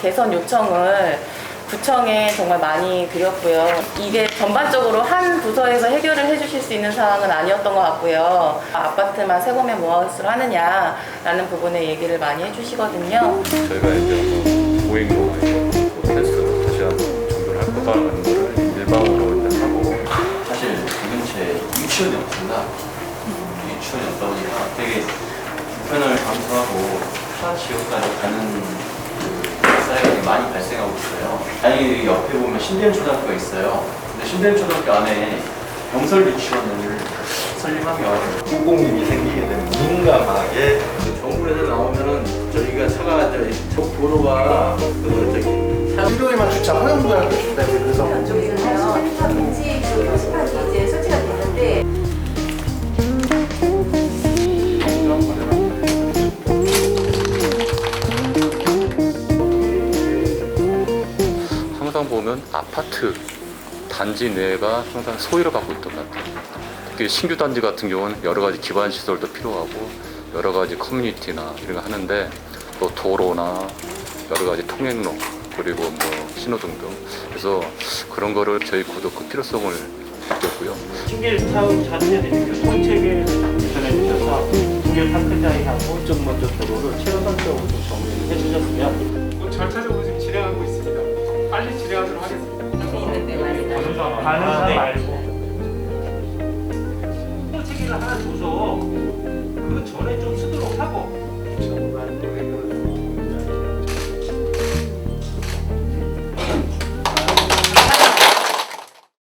개선 요청을 구청에 정말 많이 드렸고요. 이게 전반적으로 한 부서에서 해결을 해주실 수 있는 상황은 아니었던 것 같고요. 아파트만 세금에 모아스를 하느냐라는 부분에 얘기를 많이 해주시거든요. 저희가 이제 그 보행로 그 펜스 다시 한번 정돈을 할 거다라는 거를 일방으로 이제 하고 사실 이 근처에 유치원이 없습니다. 유치원이 없다 보니까 되게 불편을 감수하고 타 지역까지 가는 그 사례가 많이 발생하고 있어요. 다행히 옆에 보면 신대초등학교가 있어요. 근데 신대초등학교 안에 병설 유치원을 설립하면 후공님이 생기게 되면 민감하게 정부에서 나오면은 저희가 차가 저 도로가 그 저기 일요일만 주차 할 것이다 그래서 항상 보면 아파트 단지 내가 항상 소외를 받고 있던 것 같아요. 특히 신규 단지 같은 경우는 여러 가지 기반 시설도 필요하고 여러 가지 커뮤니티나 이런 거 하는데 또 도로나 여러 가지 통행로 그리고 뭐 신호등 등 그래서 그런 거를 저희 구도 그 필요성을 느꼈고요. 신길 타운 자체의 교통 체계를 개선해 주셔서 신길 파크자이하고 좀 먼저 도로를 최우선적으로 해주셨으면 뭐 절차적으로 지금 진행하고 있습니다. 빨리 가는 데 말고. 체계를 하나 줘서 그 전에 좀